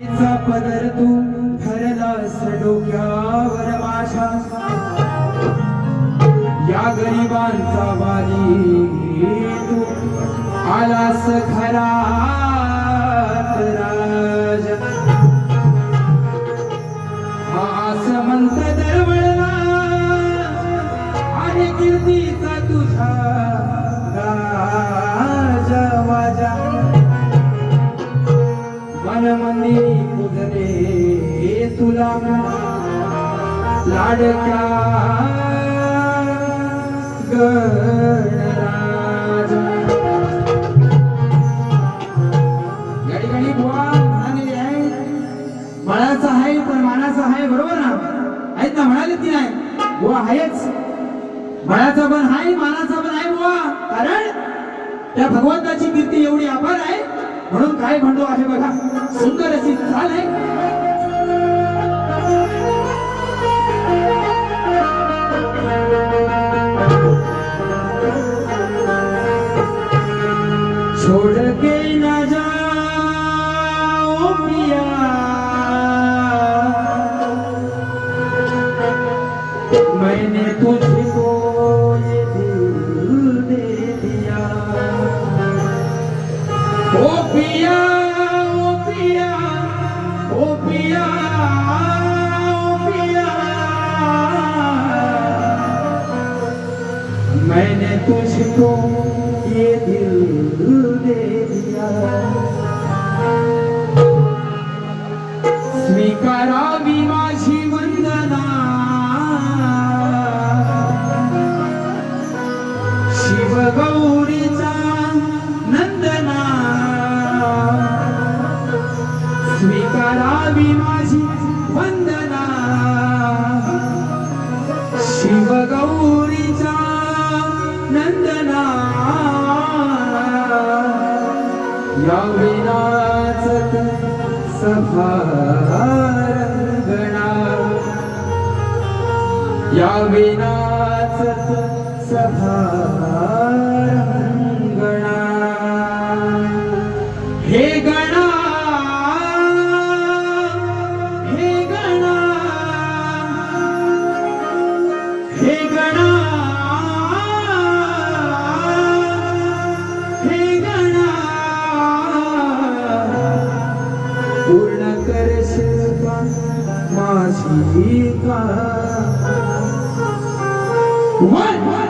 चा पदर तू धरलास डोक्यावर माझ्या. या गरिबांचा वाली तू आलास खरा राजा. हा दरवळला आहे कीर्तीचा तुझा लाडक्या गणराजा या ठिकाणी बुवा म्हणालेले आहे बळाचा आहे पण मानाचा आहे बरोबर ना आहेत ना म्हणाले ती नाही बुवा आहेच बळाचा पण आहे मानाचा पण आहे बुवा कारण त्या भगवंताची कीर्ती एवढी आभार आहे म्हणून काय म्हणतो आहे बघा सुंदर अशी चाल आहे छोड़ के न जाओ पिया। मैंने तुझको ये दिल दे दिया। ओ पिया ओ पिया ओ पिया ओ पिया। मैंने तुझको ये दिल गौरीचा नंदना. स्वीकारावी माझी वंदना. शिवगौरीचा नंदना. या विनाच सभारंगणा या विनाच सभारंगणा। हे गणा हे गणा हे गणा हे गणा। पूर्ण करशील का माझी का? One two